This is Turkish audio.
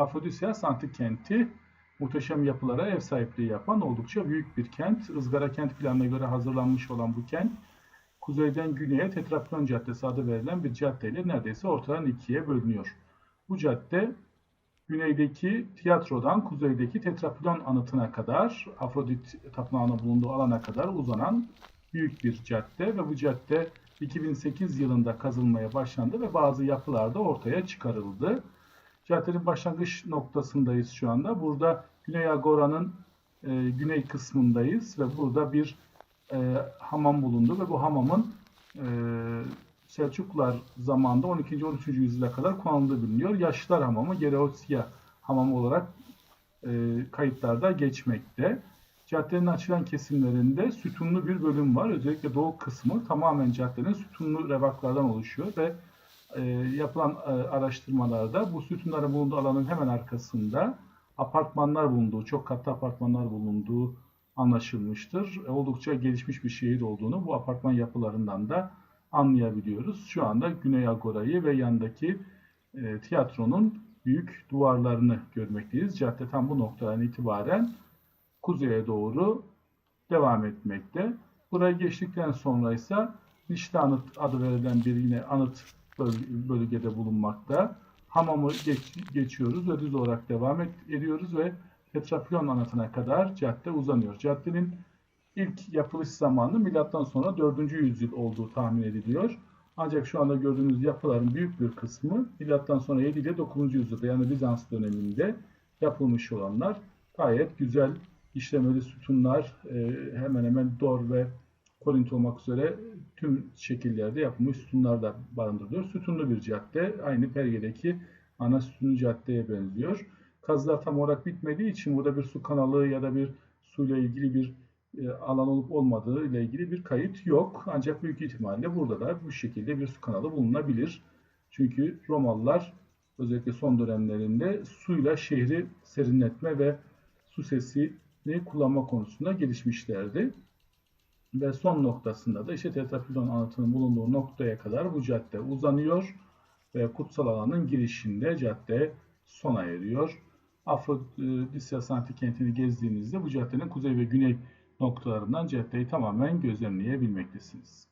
Afrodisias antik kenti muhteşem yapılara ev sahipliği yapan oldukça büyük bir kent. Izgara kent planına göre hazırlanmış olan bu kent kuzeyden güneye Tetraplon Caddesi adı verilen bir caddeyle neredeyse ortadan ikiye bölünüyor. Bu cadde güneydeki tiyatrodan kuzeydeki Tetraplon anıtına kadar, Afrodit tapınağının bulunduğu alana kadar uzanan büyük bir cadde ve bu cadde 2008 yılında kazılmaya başlandı ve bazı yapılar da ortaya çıkarıldı. Caddenin başlangıç noktasındayız şu anda. Burada Güney Agora'nın e, güney kısmındayız ve burada bir e, hamam bulundu ve bu hamamın e, Selçuklular zamanında 12. 13. yüzyıla kadar kullanıldığı biliniyor. Yaşlılar Hamamı Gereosya Hamamı olarak e, kayıtlarda geçmekte. Caddenin açılan kesimlerinde sütunlu bir bölüm var. Özellikle doğu kısmı tamamen caddenin sütunlu revaklardan oluşuyor ve e, yapılan e, araştırmalarda bu sütunların bulunduğu alanın hemen arkasında apartmanlar bulunduğu, çok katlı apartmanlar bulunduğu anlaşılmıştır. E, oldukça gelişmiş bir şehir olduğunu bu apartman yapılarından da anlayabiliyoruz. Şu anda Güney Agora'yı ve yandaki e, tiyatronun büyük duvarlarını görmekteyiz. Cadde tam bu noktadan itibaren kuzeye doğru devam etmekte. Buraya geçtikten sonra ise Nişte Anıt adı verilen bir yine anıt bölgede bulunmakta. Hamamı geç- geçiyoruz ve düz olarak devam et- ediyoruz ve Tetraplon anıtına kadar cadde uzanıyor. Caddenin ilk yapılış zamanı milattan sonra 4. yüzyıl olduğu tahmin ediliyor. Ancak şu anda gördüğünüz yapıların büyük bir kısmı milattan sonra 7 ile 9. yüzyılda yani Bizans döneminde yapılmış olanlar gayet güzel işlemeli sütunlar e, hemen hemen dor ve korint olmak üzere tüm şekillerde yapılmış sütunlar da barındırılıyor. Sütunlu bir cadde aynı Perge'deki ana sütunlu caddeye benziyor. Kazılar tam olarak bitmediği için burada bir su kanalı ya da bir suyla ilgili bir e, alan olup olmadığı ile ilgili bir kayıt yok. Ancak büyük ihtimalle burada da bu şekilde bir su kanalı bulunabilir. Çünkü Romalılar özellikle son dönemlerinde suyla şehri serinletme ve su sesini kullanma konusunda gelişmişlerdi. Ve son noktasında da işte Tetraplon anıtının bulunduğu noktaya kadar bu cadde uzanıyor ve kutsal alanın girişinde cadde sona eriyor. Afrodisias antik kentini gezdiğinizde bu caddenin kuzey ve güney noktalarından caddeyi tamamen gözlemleyebilmektesiniz.